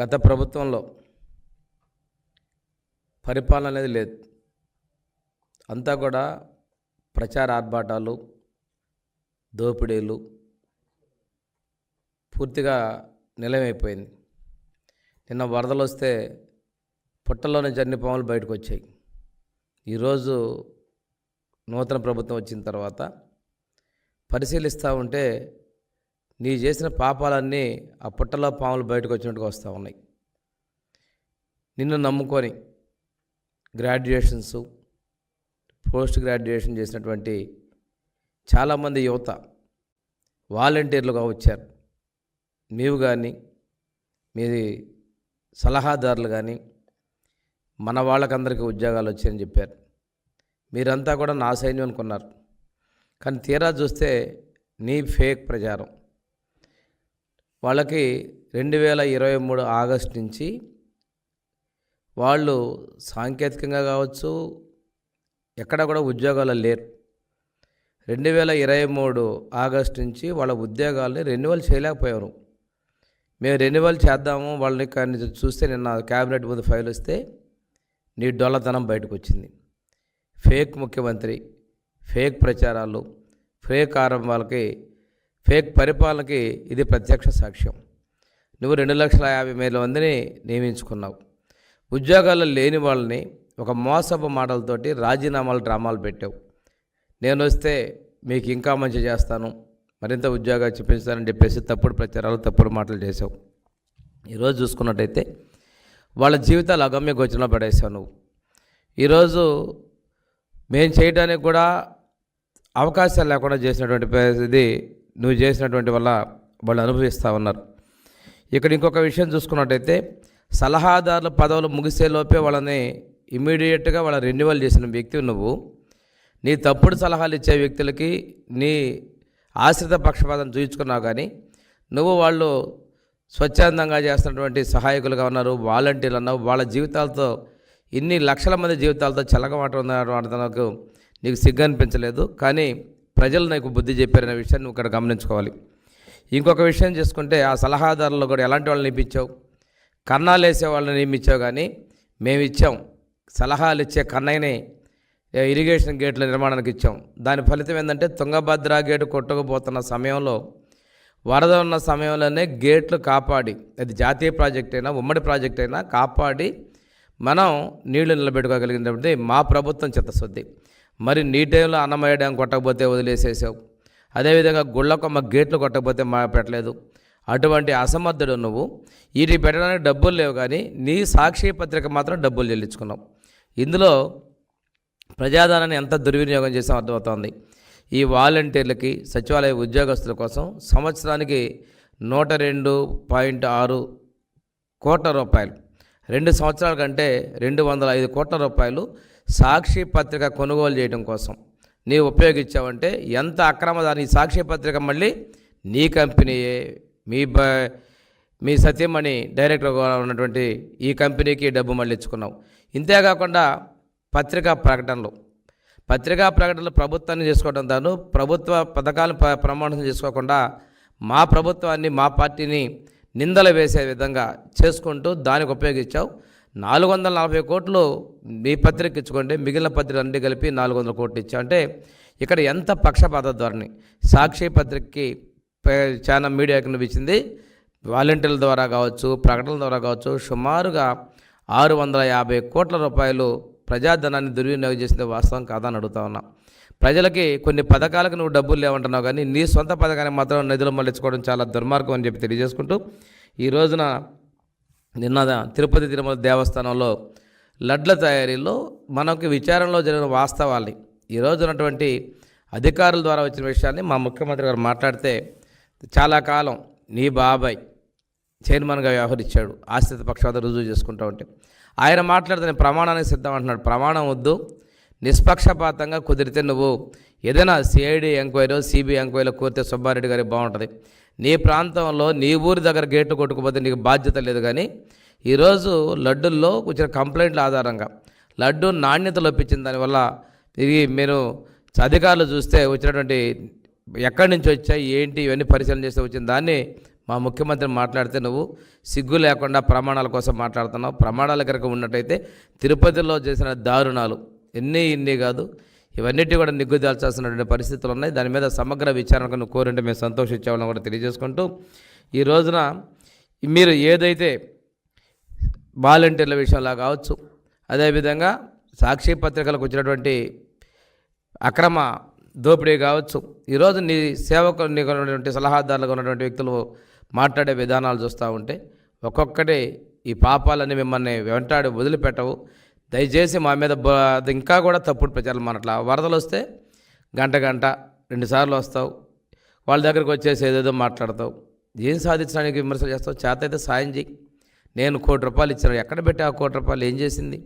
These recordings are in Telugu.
గత ప్రభుత్వంలో పరిపాలన అనేది లేదు. అంతా కూడా ప్రచార ఆర్భాటాలు దోపిడీలు పూర్తిగా నిలయమైపోయింది. నిన్న వరదలు వస్తే పుట్టలోని జన్ని పాములు బయటకు వచ్చాయి. ఈరోజు నూతన ప్రభుత్వం వచ్చిన తర్వాత పరిశీలిస్తూ ఉంటే నీ చేసిన పాపాలన్నీ ఆ పుట్టలో పాములు బయటకు వచ్చినట్టుగా వస్తూ ఉన్నాయి. నిన్ను నమ్ముకొని గ్రాడ్యుయేషన్స్ పోస్ట్ గ్రాడ్యుయేషన్ చేసినటువంటి చాలామంది యువత వాలంటీర్లుగా వచ్చారు. నీవు కానీ మీ సలహాదారులు కానీ మన వాళ్ళకందరికీ ఉద్యోగాలు వచ్చాయని చెప్పారు. మీరంతా కూడా నా సైన్యం అనుకున్నారు. కానీ తీరా చూస్తే నీ ఫేక్ ప్రచారం. వాళ్ళకి రెండు వేల ఇరవై మూడు ఆగస్ట్ నుంచి వాళ్ళు సాంకేతికంగా కావచ్చు ఎక్కడ కూడా ఉద్యోగాలు లేరు. రెండు వేల ఇరవై మూడు ఆగస్ట్ నుంచి వాళ్ళ ఉద్యోగాల్ని రెన్యువల్ చేయలేకపోయారు. మేము రెన్యువల్ చేద్దాము వాళ్ళని కానీ చూస్తే నిన్న క్యాబినెట్ ముందు ఫైల్ వస్తే నీ డొల్లతనం బయటకు వచ్చింది ఫేక్ ముఖ్యమంత్రి ఫేక్ ప్రచారాలు ఫేక్ ఆరంభాలకి ఫేక్ పరిపాలనకి ఇది ప్రత్యక్ష సాక్ష్యం. నువ్వు రెండు లక్షల యాభై వేల మందిని నియమించుకున్నావు. ఉద్యోగాలు లేని వాళ్ళని ఒక మోసపు మాటలతోటి రాజీనామాలు డ్రామాలు పెట్టావు. నేను వస్తే మీకు ఇంకా మంచి చేస్తాను. మరింత ఉద్యోగాలు చూపించాలని చెప్పేసి తప్పుడు ప్రచారాలు తప్పుడు మాటలు చేసావు ఈరోజు చూసుకున్నట్టయితే వాళ్ళ జీవితాలు అగమ్య గోచరంలో పడేసావు నువ్వు. ఈరోజు మేము చేయడానికి కూడా అవకాశాలు లేకుండా చేసినటువంటి ఇది నువ్వు చేసినటువంటి వల్ల వాళ్ళు అనుభవిస్తూ ఉన్నారు. ఇక్కడ ఇంకొక విషయం చూసుకున్నట్టయితే సలహాదారుల పదవులు ముగిసేలోపే వాళ్ళని ఇమీడియట్గా వాళ్ళ రెన్యువల్ చేసిన వ్యక్తి నువ్వు. నీ తప్పుడు సలహాలు ఇచ్చే వ్యక్తులకి నీ ఆశ్రిత పక్షపాతం చూయించుకున్నావు కానీ నువ్వు వాళ్ళు స్వచ్ఛందంగా చేస్తున్నటువంటి సహాయకులుగా ఉన్నారు వాలంటీర్లు అన్నావు వాళ్ళ జీవితాలతో ఇన్ని లక్షల మంది జీవితాలతో చల్లగమాట నాకు నీకు సిగ్గు అనిపించలేదు. కానీ ప్రజలు నీకు బుద్ధి చెప్పారనే విషయాన్ని నువ్వు ఇక్కడ గమనించుకోవాలి. ఇంకొక విషయం చేసుకుంటే ఆ సలహాదారులు కూడా ఎలాంటి వాళ్ళని నియమించావు? కన్నాలు వేసే వాళ్ళని నియమించావు కానీ మేము ఇచ్చాం. సలహాలు ఇచ్చే కన్నయ్యనే ఇరిగేషన్ గేట్ల నిర్మాణానికి ఇచ్చాం. దాని ఫలితం ఏంటంటే తుంగభద్ర గేటు కొట్టుకుపోతున్న సమయంలో వరద ఉన్న సమయంలోనే గేట్లు కాపాడి అది జాతీయ ప్రాజెక్ట్ అయినా ఉమ్మడి ప్రాజెక్ట్ అయినా కాపాడి మనం నీళ్ళు నిలబెట్టుకోగలిగినటువంటి మా ప్రభుత్వం చిత్తశుద్ధి. మరి నీ టైంలో అన్నమయ్య డ్యాం కొట్టకపోతే వదిలేసేసావు. అదేవిధంగా గుళ్ళకొమ్మ గేట్లు కొట్టకపోతే మా పెట్టలేదు. అటువంటి అసమర్థుడు నువ్వు. వీటి పెట్టడానికి డబ్బులు లేవు కానీ నీ సాక్షి పత్రిక మాత్రం డబ్బులు చెల్లించుకున్నావు. ఇందులో ప్రజాధనాన్ని ఎంత దుర్వినియోగం చేసాం అర్థమవుతోంది. ఈ వాలంటీర్లకి సచివాలయ ఉద్యోగస్తుల కోసం సంవత్సరానికి నూట రెండు పాయింట్ ఆరు కోట్ల రూపాయలు. రెండు సంవత్సరాల కంటే రెండు వందల ఐదు కోట్ల రూపాయలు సాక్షి పత్రిక కొనుగోలు చేయడం కోసం. నీవు ఉపయోగించావంటే ఎంత అక్రమదాని సాక్షి పత్రిక మళ్ళీ నీ కంపెనీయే. మీ బ మీ సత్యమణి డైరెక్టర్గా ఉన్నటువంటి ఈ కంపెనీకి డబ్బు మళ్ళీ ఇచ్చుకున్నావు. ఇంతేకాకుండా పత్రికా ప్రకటనలు. పత్రికా ప్రకటనలు ప్రభుత్వాన్ని చేసుకోవడం తాను. ప్రభుత్వ పథకాలను ప్ర ప్రమాణం చేసుకోకుండా మా ప్రభుత్వాన్ని మా పార్టీని నిందలు వేసే విధంగా చేసుకుంటూ దానికి ఉపయోగించావు. నాలుగు వందల నలభై కోట్లు మీ పత్రిక ఇచ్చుకుంటే మిగిలిన పత్రిక అన్ని కలిపి నాలుగు వందల కోట్లు ఇచ్చా. అంటే ఇక్కడ ఎంత పక్షపాత ధోరణి? సాక్షి పత్రికకి చాలా మీడియాకి నువ్వు ఇచ్చింది వాలంటీర్ల ద్వారా కావచ్చు ప్రకటనల ద్వారా కావచ్చు సుమారుగా ఆరు వందల యాభై కోట్ల రూపాయలు ప్రజాధనాన్ని దుర్వినియోగం చేసింది వాస్తవం కాదని అడుగుతా ఉన్నా. ప్రజలకి కొన్ని పథకాలకు నువ్వు డబ్బులు లేవంటున్నావు కానీ నీ సొంత పథకానికి మాత్రం నిధులు మళ్ళించుకోవడం చాలా దుర్మార్గం అని చెప్పి తెలియజేసుకుంటూ ఈ రోజున నిన్న తిరుపతి తిరుమల దేవస్థానంలో లడ్ల తయారీలో మనకి విచారణలో జరిగిన వాస్తవాల్ని ఈరోజు ఉన్నటువంటి అధికారుల ద్వారా వచ్చిన విషయాన్ని మా ముఖ్యమంత్రి గారు మాట్లాడితే చాలా కాలం నీ బాబాయ్ చైర్మన్గా వ్యవహరించాడు ఆశ్రిత పక్షవాత రుజువు చేసుకుంటూ ఉంటే. ఆయన మాట్లాడితే ప్రమాణానికి సిద్ధం అంటున్నాడు ప్రమాణం వద్దు నిష్పక్షపాతంగా కుదిరితే నువ్వు ఏదైనా సిఐడి ఎంక్వైరీ సిబిఐ ఎంక్వైరీలో కోరితే సుబ్బారెడ్డి గారికి బాగుంటుంది. నీ ప్రాంతంలో నీ ఊరి దగ్గర గేట్లు కొట్టుకుపోతే నీకు బాధ్యత లేదు కానీ ఈరోజు లడ్డుల్లో వచ్చిన కంప్లైంట్ల ఆధారంగా లడ్డు నాణ్యత లోపించింది దానివల్ల ఇది మీరు అధికారులు చూస్తే వచ్చినటువంటి ఎక్కడి నుంచి వచ్చాయి ఏంటి ఇవన్నీ పరిశీలన చేస్తే వచ్చిన దాన్ని మా ముఖ్యమంత్రి మాట్లాడితే నువ్వు సిగ్గు లేకుండా ప్రమాణాల కోసం మాట్లాడుతున్నావు. ప్రమాణాల కనుక ఉన్నట్టయితే తిరుపతిలో చేసిన దారుణాలు. ఎన్ని ఇన్ని కాదు. ఇవన్నిటి కూడా నిగ్గుదాల్చాల్సినటువంటి పరిస్థితులు ఉన్నాయి. దాని మీద సమగ్ర విచారణకు కోరింటే మేము సంతోషించామని కూడా తెలియజేసుకుంటూ ఈ రోజున మీరు ఏదైతే వాలంటీర్ల విషయంలో కావచ్చు అదేవిధంగా సాక్షి పత్రికలకు వచ్చినటువంటి అక్రమ దోపిడీ కావచ్చు ఈరోజు నీ సేవకు నీకు ఉన్నటువంటి సలహాదారులుగా ఉన్నటువంటి వ్యక్తులు మాట్లాడే విధానాలు చూస్తూ ఉంటే ఒక్కొక్కటి ఈ పాపాలని మిమ్మల్ని వెంటాడి వదిలిపెట్టవు. దయచేసి మా మీద అది ఇంకా కూడా తప్పుడు ప్రచారం మనట్లా వరదలు వస్తే గంట గంట రెండుసార్లు వస్తావు. వాళ్ళ దగ్గరికి వచ్చేసి ఏదేదో మాట్లాడతావు. ఏం సాధించడానికి విమర్శలు చేస్తావు? చేత అయితే సాయం చేయి నేను కోటి రూపాయలు ఇచ్చాను. ఎక్కడ పెట్టి ఆ కోటి రూపాయలు? ఏం చేసింది?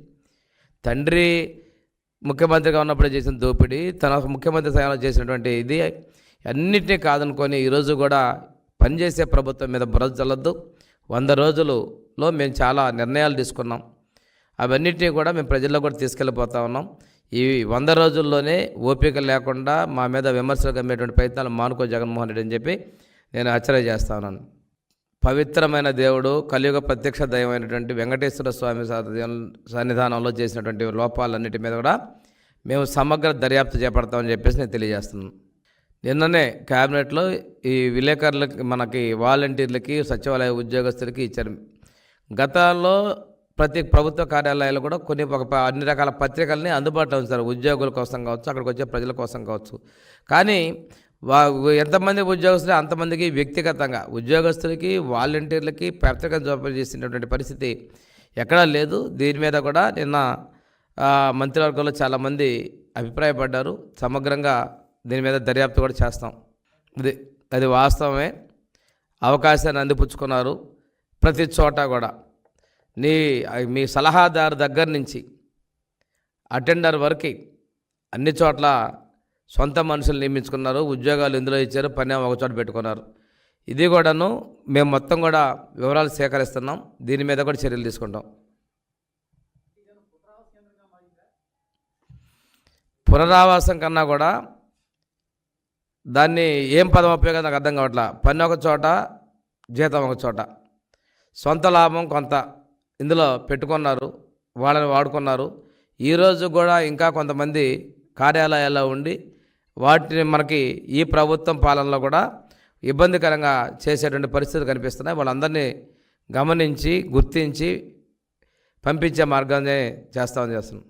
తండ్రి ముఖ్యమంత్రిగా ఉన్నప్పుడే చేసిన దోపిడీ తన ముఖ్యమంత్రి స్థానంలో చేసినటువంటి ఇది అన్నిటినీ కాదనుకొని ఈరోజు కూడా పనిచేసే ప్రభుత్వం మీద బురద చల్లద్దు. వంద రోజులలో మేము చాలా నిర్ణయాలు తీసుకున్నాం. అవన్నిటినీ కూడా మేము ప్రజల్లో కూడా తీసుకెళ్ళిపోతా ఉన్నాం. ఈ వంద రోజుల్లోనే ఓపిక లేకుండా మా మీద విమర్శలు కమ్మేటువంటి ప్రయత్నాలు మానుకో జగన్మోహన్ రెడ్డి అని చెప్పి నేను హెచ్చరిక చేస్తా ఉన్నాను. పవిత్రమైన దేవుడు కలియుగ ప్రత్యక్ష దైవమైనటువంటి వెంకటేశ్వర స్వామి సన్నిధానంలో చేసినటువంటి లోపాలన్నిటి మీద కూడా మేము సమగ్ర దర్యాప్తు చేపడతామని చెప్పేసి నేను తెలియజేస్తున్నాను. నిన్ననే క్యాబినెట్లో ఈ విలేకరులకి మనకి వాలంటీర్లకి సచివాలయ ఉద్యోగస్తులకి ఇచ్చారు. గతాల్లో ప్రతి ప్రభుత్వ కార్యాలయాలు కూడా కొన్ని ఒక అన్ని రకాల పత్రికల్ని అందుబాటులో ఉంచారు ఉద్యోగుల కోసం కావచ్చు అక్కడికి వచ్చే ప్రజల కోసం కావచ్చు. కానీ వా ఎంతమంది ఉద్యోగస్తులు అంతమందికి వ్యక్తిగతంగా ఉద్యోగస్తులకి వాలంటీర్లకి పత్రిక జోపడి చేసినటువంటి పరిస్థితి ఎక్కడా లేదు. దీని మీద కూడా నిన్న మంత్రివర్గంలో చాలామంది అభిప్రాయపడ్డారు. సమగ్రంగా దీని మీద దర్యాప్తు కూడా చేస్తాం. ఇది అది వాస్తవమే. అవకాశాన్ని అందిపుచ్చుకున్నారు ప్రతి చోట కూడా. నీ మీ సలహాదారు దగ్గర నుంచి అటెండర్ వరకు అన్ని చోట్ల సొంత మనుషులు నియమించుకున్నారు. ఉద్యోగాలు ఇందులో ఇచ్చారు. పని ఒక చోట పెట్టుకున్నారు. ఇది కూడాను మేము మొత్తం కూడా వివరాలు సేకరిస్తున్నాం. దీని మీద కూడా చర్యలు తీసుకుంటాం. పునరావాసం కన్నా కూడా దాన్ని ఏం పదం ఉపయోగం నాకు అర్థం కావట్లా? పని ఒక చోట జీతం ఒక చోట. సొంత లాభం కొంత. ఇందులో పెట్టుకున్నారు వాళ్ళని వాడుకున్నారు. ఈరోజు కూడా ఇంకా కొంతమంది కార్యాలయాల్లో ఉండి వాటిని మనకి ఈ ప్రభుత్వం పాలనలో కూడా ఇబ్బందికరంగా చేసేటువంటి పరిస్థితులు కనిపిస్తున్నాయి. వాళ్ళందరినీ గమనించి గుర్తించి పంపించే మార్గాన్ని చేస్తామని చేస్తున్నాం.